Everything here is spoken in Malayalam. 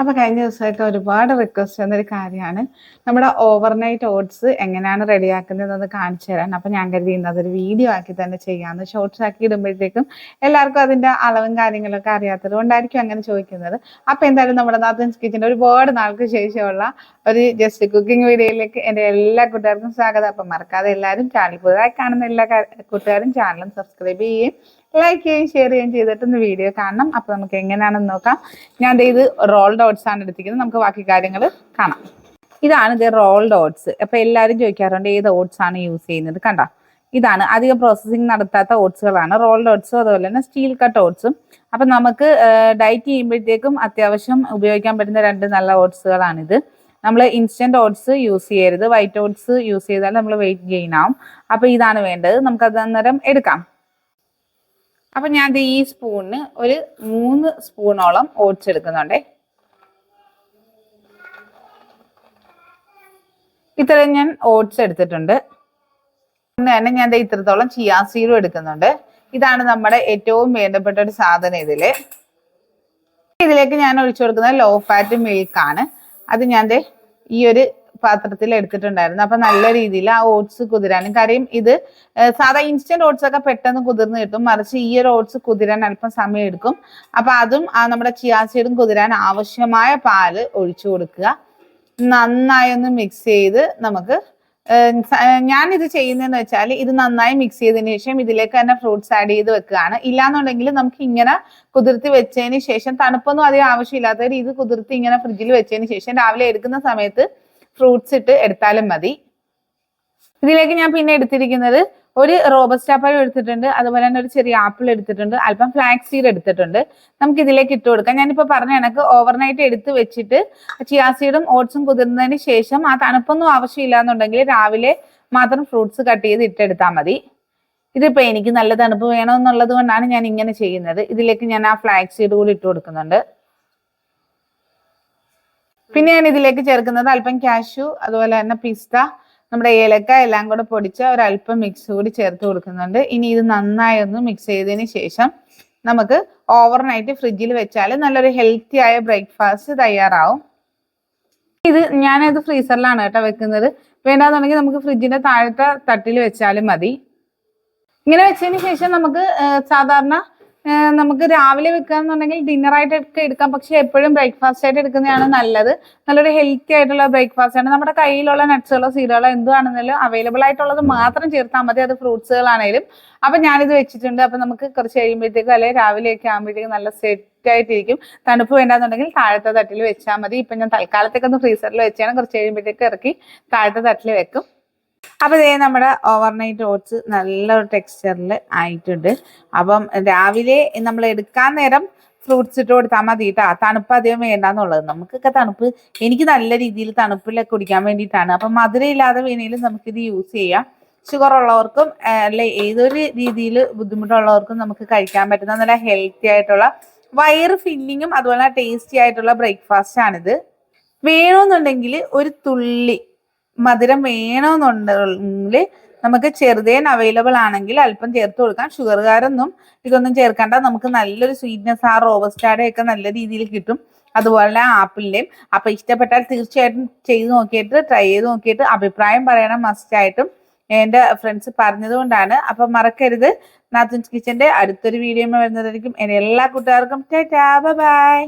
അപ്പോൾ കഴിഞ്ഞ ദിവസമായിട്ട് ഒരുപാട് റിക്വസ്റ്റ് വന്നൊരു കാര്യമാണ്. നമ്മുടെ ഓവർനൈറ്റ് ഓട്സ് എങ്ങനെയാണ് റെഡിയാക്കുന്നതെന്ന് കാണിച്ചു തരാൻ. അപ്പോൾ ഞാൻ കരുതി ഇന്ന് അതൊരു വീഡിയോ ആക്കി തന്നെ ചെയ്യാമെന്ന് ഷോർട്സ് ആക്കി ഇടുമ്പോഴത്തേക്കും എല്ലാവർക്കും അതിന്റെ അളവും കാര്യങ്ങളൊക്കെ അറിയാത്തത് കൊണ്ടായിരിക്കും അങ്ങനെ ചോദിക്കുന്നത്. അപ്പോൾ എന്തായാലും നമ്മുടെ നാഥൻ കിച്ചന്റെ ഒരുപാട് നാൾക്ക് ശേഷമുള്ള ഒരു ജസ്റ്റ് കുക്കിംഗ് വീഡിയോയിലേക്ക് എന്റെ എല്ലാ കൂട്ടുകാർക്കും സ്വാഗതം. അപ്പം മറക്കാതെ എല്ലാവരും ചാനൽ പുതുതായി കാണുന്ന എല്ലാ കൂട്ടുകാരും ചാനലും സബ്സ്ക്രൈബ് ചെയ്യുകയും ലൈക്ക് ചെയ്യുകയും ഷെയർ ചെയ്യുകയും ചെയ്തിട്ടൊന്ന് വീഡിയോ കാണണം. അപ്പോൾ നമുക്ക് എങ്ങനെയാണെന്ന് നോക്കാം. ഞാൻ ഇത് റോൾ ഡോട്ട്സ് ആണ് എടുത്തിരിക്കുന്നത്. നമുക്ക് ബാക്കി കാര്യങ്ങൾ കാണാം. ഇതാണ് ഇത് റോൾ ഡോട്ട്സ് അപ്പോൾ എല്ലാവരും ചോദിക്കാറുണ്ട് ഏത് ഓട്സ് ആണ് യൂസ് ചെയ്യുന്നത്? കണ്ട? ഇതാണ് അധികം പ്രോസസ്സിങ് നടത്താത്ത ഓട്സുകളാണ് റോൾ ഓട്സും അതുപോലെ തന്നെ സ്റ്റീൽ കട്ട് ഓട്സും അപ്പം നമുക്ക് ഡയറ്റ് ചെയ്യുമ്പോഴത്തേക്കും അത്യാവശ്യം ഉപയോഗിക്കാൻ പറ്റുന്ന രണ്ട് നല്ല ഓട്സുകളാണിത് നമ്മൾ ഇൻസ്റ്റന്റ് ഓട്സ് യൂസ് ചെയ്യരുത്. വൈറ്റ് ഓട്സ് യൂസ് ചെയ്താൽ നമ്മൾ വെയിറ്റ് ഗെയിൻ ആവും. അപ്പോൾ ഇതാണ് വേണ്ടത്. നമുക്കത് അന്നേരം എടുക്കാം. അപ്പൊ ഞാൻ ഈ സ്പൂണിന് ഒരു മൂന്ന് സ്പൂണോളം ഓട്സ് എടുക്കുന്നുണ്ടേ. ഇത്രയും ഞാൻ ഓട്സ് എടുത്തിട്ടുണ്ട്. തന്നെ ഞാൻ ഇത്രത്തോളം ചിയാ സീഡും എടുക്കുന്നുണ്ട്. ഇതാണ് നമ്മുടെ ഏറ്റവും വേണ്ടപ്പെട്ട ഒരു സാധനം ഇതിൽ. ഇതിലേക്ക് ഞാൻ ഒഴിച്ചു കൊടുക്കുന്നത് ലോ ഫാറ്റ് മിൽക്കാണ് അത് ഞാൻ ഈ ഒരു പാത്രത്തിൽ എടുത്തിട്ടുണ്ടായിരുന്നു. അപ്പൊ നല്ല രീതിയിൽ ആ ഓട്സ് കുതിരാനും കാര്യം ഇത് സാധാ ഇൻസ്റ്റന്റ് ഓട്സ് ഒക്കെ പെട്ടെന്ന് കുതിർന്ന് കിട്ടും. മറിച്ച് ഈ ഒരു ഓട്സ് കുതിരാൻ അല്പം സമയം എടുക്കും. അപ്പൊ അതും ആ നമ്മുടെ ചിയാസീഡും കുതിരാൻ ആവശ്യമായ പാൽ ഒഴിച്ചു കൊടുക്കുക. നന്നായി ഒന്ന് മിക്സ് ചെയ്ത് നമുക്ക് ഞാൻ ഇത് ചെയ്യുന്നതെന്ന് വെച്ചാൽ ഇത് നന്നായി മിക്സ് ചെയ്തതിന് ശേഷം ഇതിലേക്ക് തന്നെ ഫ്രൂട്ട്സ് ആഡ് ചെയ്ത് വെക്കുകയാണ്. ഇല്ലാന്നുണ്ടെങ്കിൽ നമുക്ക് ഇങ്ങനെ കുതിർത്തി വെച്ചതിന് ശേഷം തണുപ്പൊന്നും അധികം ആവശ്യമില്ലാത്തവർ ഇത് കുതിർത്തി ഇങ്ങനെ ഫ്രിഡ്ജിൽ വെച്ചതിന് ശേഷം രാവിലെ എടുക്കുന്ന സമയത്ത് ഫ്രൂട്ട്സ് ഇട്ട് എടുത്താലും മതി. ഇതിലേക്ക് ഞാൻ പിന്നെ എടുത്തിരിക്കുന്നത് ഒരു റോബസ്റ്റ പഴം എടുത്തിട്ടുണ്ട് അതുപോലെ തന്നെ ഒരു ചെറിയ ആപ്പിൾ എടുത്തിട്ടുണ്ട് അല്പം ഫ്ലാക്സ് സീഡ് എടുത്തിട്ടുണ്ട്. നമുക്ക് ഇതിലേക്ക് ഇട്ട് കൊടുക്കാം. ഞാനിപ്പോൾ പറഞ്ഞ കണക്ക് ഓവർനൈറ്റ് എടുത്ത് വെച്ചിട്ട് ചിയാസീഡും ഓട്സും കുതിർന്നതിന് ശേഷം ആ തണുപ്പൊന്നും ആവശ്യമില്ല എന്നുണ്ടെങ്കിൽ രാവിലെ മാത്രം ഫ്രൂട്ട്സ് കട്ട് ചെയ്ത് ഇട്ടെടുത്താൽ മതി. ഇതിപ്പോൾ എനിക്ക് നല്ല തണുപ്പ് വേണമെന്നുള്ളത് കൊണ്ടാണ് ഞാൻ ഇങ്ങനെ ചെയ്യുന്നത്. ഇതിലേക്ക് ഞാൻ ആ ഫ്ലാക്സ് സീഡ് കൂടി ഇട്ട് കൊടുക്കുന്നുണ്ട്. പിന്നെ ഞാൻ ഇതിലേക്ക് ചേർക്കുന്നത് അല്പം കാഷ്യൂ അതുപോലെ തന്നെ പിസ്ത നമ്മുടെ ഏലക്ക എല്ലാം കൂടെ പൊടിച്ച് ഒരല്പം മിക്സ് കൂടി ചേർത്ത് കൊടുക്കുന്നുണ്ട്. ഇനി ഇത് നന്നായി ഒന്ന് മിക്സ് ചെയ്തതിന് ശേഷം നമുക്ക് ഓവർനൈറ്റ് ഫ്രിഡ്ജിൽ വെച്ചാൽ നല്ലൊരു ഹെൽത്തി ആയ ബ്രേക്ക്ഫാസ്റ്റ് തയ്യാറാവും. ഇത് ഞാനത് ഫ്രീസറിലാണ് കേട്ടോ വെക്കുന്നത്. വേണ്ടാന്നുണ്ടെങ്കിൽ നമുക്ക് ഫ്രിഡ്ജിന്റെ താഴത്തെ തട്ടിൽ വെച്ചാലും മതി. ഇങ്ങനെ വെച്ചതിന് ശേഷം നമുക്ക് സാധാരണ നമുക്ക് രാവിലെ വെക്കാന്നുണ്ടെങ്കിൽ ഡിന്നർ ആയിട്ട് എടുക്കാം. പക്ഷെ എപ്പോഴും ബ്രേക്ക്ഫാസ്റ്റ് ആയിട്ട് എടുക്കുന്നതാണ് നല്ലത്. നല്ലൊരു ഹെൽത്തി ആയിട്ടുള്ള ബ്രേക്ക്ഫാസ്റ്റ് ആണ്. നമ്മുടെ കയ്യിലുള്ള നട്ട്സുകളോ സീഡുകളോ എന്താണെന്നാലും അവൈലബിൾ ആയിട്ടുള്ളത് മാത്രം ചേർത്താൽ മതി. അത് ഫ്രൂട്ട്സുകളാണേലും അപ്പൊ ഞാനിത് വെച്ചിട്ടുണ്ട്. അപ്പൊ നമുക്ക് കുറച്ച് കഴിയുമ്പോഴത്തേക്കും അല്ലെങ്കിൽ രാവിലെയൊക്കെ ആകുമ്പോഴത്തേക്കും നല്ല സെറ്റ് ആയിട്ടിരിക്കും. തണുപ്പ് വേണ്ടാന്നുണ്ടെങ്കിൽ താഴത്തെ തട്ടിൽ വെച്ചാൽ മതി. ഇപ്പൊ ഞാൻ തൽക്കാലത്തേക്കൊന്ന് ഫ്രീസറിൽ വെച്ചാണ്. കുറച്ച് കഴിയുമ്പോഴത്തേക്ക് ഇറക്കി താഴത്തെ തട്ടിൽ വെക്കും. അപ്പൊ ഇതേ നമ്മുടെ ഓവർനൈറ്റ് ഓട്സ് നല്ലൊരു ടെക്സ്ചറിൽ ആയിട്ടുണ്ട്. അപ്പം രാവിലെ നമ്മൾ എടുക്കാൻ നേരം ഫ്രൂട്ട്സ് ഇട്ട് കൊടുത്താൽ മതി കേട്ടോ തണുപ്പ് അധികം വേണ്ടാന്നുള്ളത്. നമുക്കൊക്കെ തണുപ്പ് എനിക്ക് നല്ല രീതിയിൽ തണുപ്പിലൊക്കെ കുടിക്കാൻ വേണ്ടിയിട്ടാണ്. അപ്പം മധുരം ഇല്ലാതെ വേണേലും നമുക്കിത് യൂസ് ചെയ്യാം. ഷുഗർ ഉള്ളവർക്കും അല്ലെ ഏതൊരു രീതിയിൽ ബുദ്ധിമുട്ടുള്ളവർക്കും നമുക്ക് കഴിക്കാൻ പറ്റുന്ന നല്ല ഹെൽത്തി ആയിട്ടുള്ള വയറ് ഫില്ലിങ്ങും അതുപോലെ ടേസ്റ്റി ആയിട്ടുള്ള ബ്രേക്ക്ഫാസ്റ്റ് ആണിത്. വേണമെന്നുണ്ടെങ്കിൽ ഒരു തുള്ളി മധുരം വേണമെന്നുണ്ടെങ്കിൽ നമുക്ക് ചെറുതേൻ അവൈലബിൾ ആണെങ്കിൽ അല്പം ചേർത്ത് കൊടുക്കാം. ഷുഗറുകാരൊന്നും ഇതൊന്നും ചേർക്കണ്ട. നമുക്ക് നല്ലൊരു സ്വീറ്റ്നെസ് ആ റോബസ്റ്റാടെ ഒക്കെ നല്ല രീതിയിൽ കിട്ടും. അതുപോലെ ആപ്പിളിന്റെയും. അപ്പൊ ഇഷ്ടപ്പെട്ടാൽ തീർച്ചയായിട്ടും ചെയ്ത് നോക്കിയിട്ട് ട്രൈ ചെയ്ത് നോക്കിയിട്ട് അഭിപ്രായം പറയണം മസ്റ്റ് ആയിട്ടും. എന്റെ ഫ്രണ്ട്സ് പറഞ്ഞത് കൊണ്ടാണ്. അപ്പൊ മറക്കരുത്. നാത്തുൻസ് കിച്ചന്റെ അടുത്തൊരു വീഡിയോ വരുന്നതായിരിക്കും. എന്റെ എല്ലാ കൂട്ടുകാർക്കും ബൈ